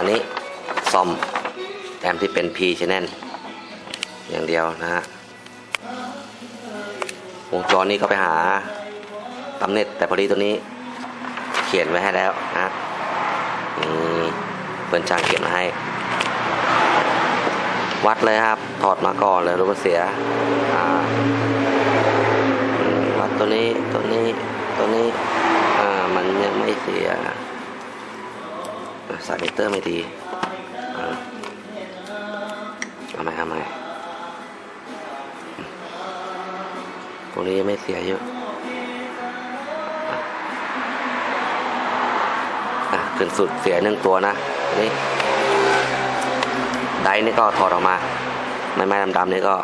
อันนี้ซ่อมแอมที่เป็น P channel อย่างเดียวนะฮะวงจรนี้ก็ไปหาตำเน็ตแต่พอดีตัวนี้เขียนไว้ให้แล้วนะนี่เพื่อนช่างเขียนมาให้ วัดเลยครับ ถอดมาก่อนเลยรู้ว่าเสียวัดตัวนี้ตัวนี้ตัวนี้มันยังไม่เสีย สายมิเตอร์ไม่ดีเอาไหมเอาไหมตรงนี้ไม่เสียเยอะอะขึ้นสุดเสียหนึ่งตัวนะ นี่ไดนี่ก็ถอดออกมา ไม้ไม้ดำๆนี่ก็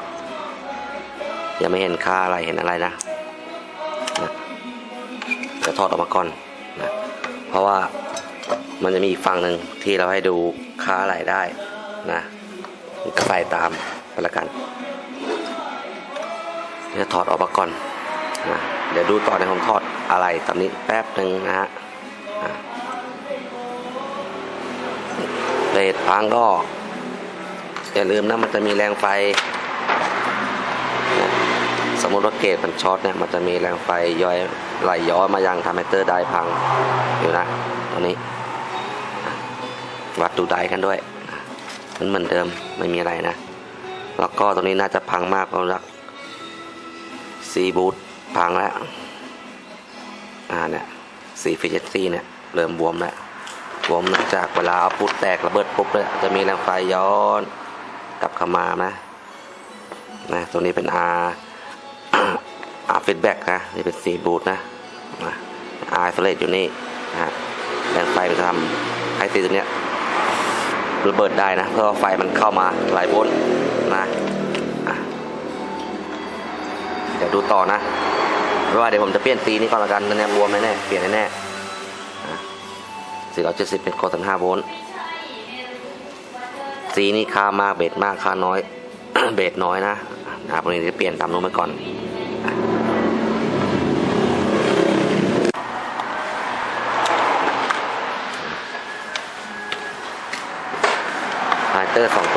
ยังไม่เห็นค่าอะไรเห็นอะไรนะจะถอดออกมาก่อนนะเพราะว่า มันจะมีอีกฝั่งหนึ่งที่เราให้ดูค่าอะไรได้นะก็ใส่ตามไปละกันจะถอดออกมาก่อนนะเดี๋ยวดูต่อในผมถอดอะไรตามนี้แป๊บหนึ่งนะฮะเลดพังก็อย่าลืมนะมันจะมีแรงไฟ สมมติว่าเกจมันช็อตเนี่ยมันจะมีแรงไฟย้อยไหลย้อนมายังทำให้เตอร์ได้พังอยู่นะตรงนี้ วัดดูไดกันด้วยอะมันเหมือนเดิมไม่มีอะไรนะ แล้วก็ตรงนี้น่าจะพังมากเพราะว่าซีบูทพังแล้วอ่าเนี่ยซีฟิชเชนซีเนี่ยเริ่มบวมแล้วบวมเนื่องจากเวลาเอาปุ๊บแตกระเบิดปุ๊บเลยจะมีแรงไฟย้อนกลับเข้ามานะนะตรงนี้เป็น R R feedback นะนี่เป็นซีบูทนะนะ R isolate อยู่นี่นะแรงไฟมันทำให้ซีตรงเนี้ย ระเบิดได้นะเพราะว่าไฟมันเข้ามาหลายโวลต์นะเดี๋ยวดูต่อนะไม่ว่าเดี๋ยวผมจะเปลี่ยนซีนี้ก่อนละกันตอนนี้บวมแน่เปลี่ยนแน่ๆ470เจ็ดสิบเป็นคอ35โวลต์สีนี่ค่ามากเบสมากค่าน้อย เบสน้อยนะนะครับวันนี้จะเปลี่ยนตามนู้นไปก่อน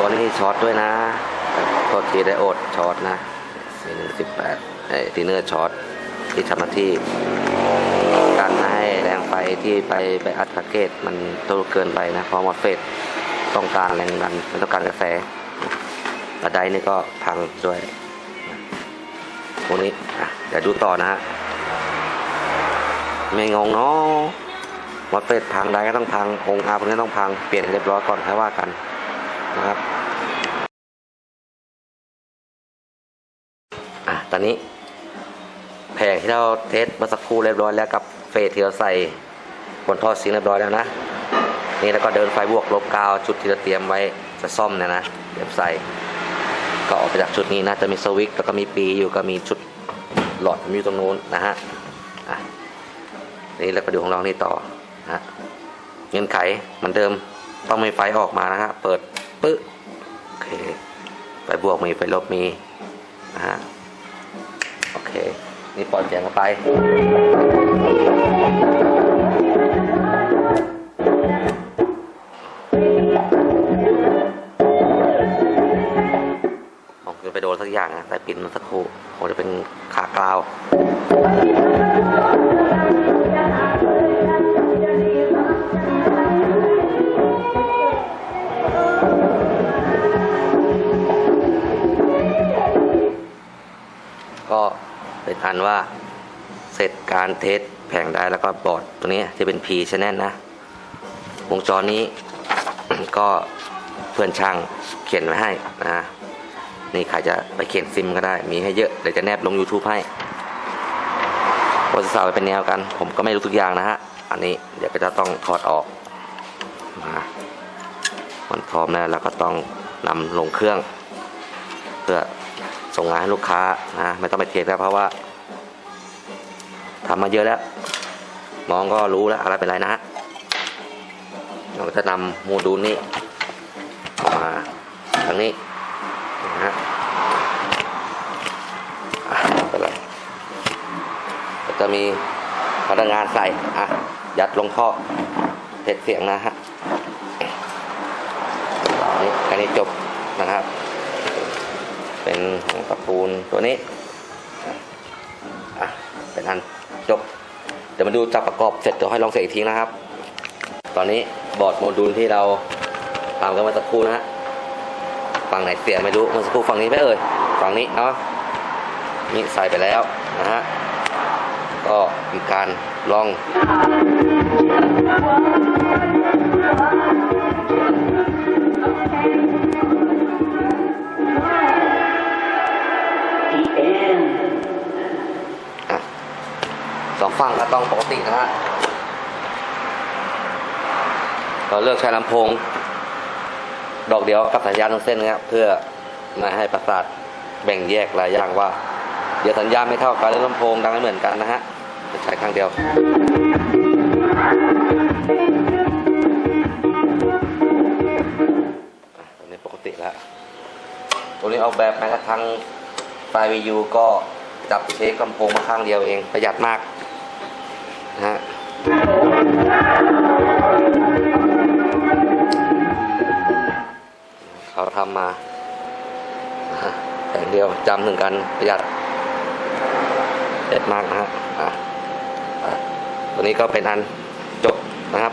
ตัวนี้ช็อตด้วยนะโทษทีไดโอดช็อตนะ4118ไอ้ทีเนอร์ช็อตที่ทำหน้าที่กันให้แรงไฟที่ไปไปอัดคาเกตมันโตเกินไปนะเพราะมอสเฟตต้องการแรงดันไม่ต้องการกระแสกระไดนี่ก็พังด้วยพวกนี้อะเดี๋ยวดูต่อนะฮะไม่งงเนาะมอสเฟตพังได้ก็ต้องพังองค์อาพวกนี้ต้องพังเปลี่ยนเรียบร้อยก่อนค่อยว่ากันนะครับ อนนี้ แผงที่เราเทสเมื่อสักครู่เรียบร้อยแล้วกับเฟสที่เราใส่บนท่อซิงเรียบร้อยแล้วนะ นี่แล้วก็เดินไฟบวกลบกาวจุดที่เราเตรียมไว้จะซ่อมเนี่ยนะเดี๋ยวใส่ก็ออกไปจากชุดนี้นะจะมีสวิตช์แล้วก็มีปีอยู่ก็มีชุดหลอดอยู่ตรงนู้นนะฮะอะนี่แล้วก็ดูของเรานี่ต่อนะเงื่อนไขเหมือนเดิมต้องมีไฟออกมานะฮะเปิดปึ๊บโอเคไฟบวกมีไฟลบมีนะฮะ นี่ปล่อยเสียงออกไป ผมจะไปโดนสักอย่างนะแต่ปินมันสักครู่ผมจะเป็นขากราว เป็นอันว่าเสร็จการเทสแผงได้แล้วก็บอร์ดตัวนี้ที่เป็น P channel นะ วงจรนี้ก็เพื่อนช่างเขียนไว้ให้นะนี่ใครจะไปเขียนซิมก็ได้มีให้เยอะเดี๋ยวจะแนบลง YouTube ให้โปรเซสเซอร์เป็นแนวกัน ผมก็ไม่รู้ทุกอย่างนะฮะ อันนี้เดี๋ยวก็จะต้องถอดออกนะมันพร้อมแล้วเราก็ต้องนำลงเครื่อง เพื่อ ส่งงานให้ลูกค้านะไม่ต้องไปเทสแล้วเพราะว่าทำมาเยอะแล้วน้องก็รู้แล้วอะไรเป็นไรนะฮะเราจะนำโมดูลนี้มาทางนี้นะฮะอะไรจะมีพนักงานใส่อะยัดลงท่อเทสเสียงนะฮะนี้จบนะครับ เป็นของตระกูลตัวนี้อะเป็นอันจบเดี๋ยวมาดูจับประกอบเสร็จเดี๋ยวให้ลองเสียอีกทีนะครับ ตอนนี้บอร์ดโมดูลที่เราทำกันมื่อสักครู่นะฮะฝั่งไหนเสียไม่รู้เมื่อสักครู่ฝั่งนี้ไหมเอ่ยฝั่งนี้เนาะนี่ใส่ไปแล้วนะฮะก็มีการลอง ตินะฮะเราเลือกใช้ลำโพง ดอกเดียวกับสัญญาณทั้งเส้นนะครับเพื่อไมาให้ประสาทแบ่งแยกหลายอย่างว่า เดี๋ยวสัญญาณไม่เท่ากันแล้วลำโพงดังไม่เหมือนกันนะฮะใช้ครั้งเดียวอะตอนนี้ปกติแล้ว ตัวนี้ออกแบบแม้กระทั่งไฟวียูก็จับเช็คลำโพงมาข้างเดียวเองประหยัดมาก เขาทำมาแต่งเดียวจำถึงกันประหยัดเด็ดมากนะฮะอะอะตัวนี้ก็เป็นอันจบนะครับ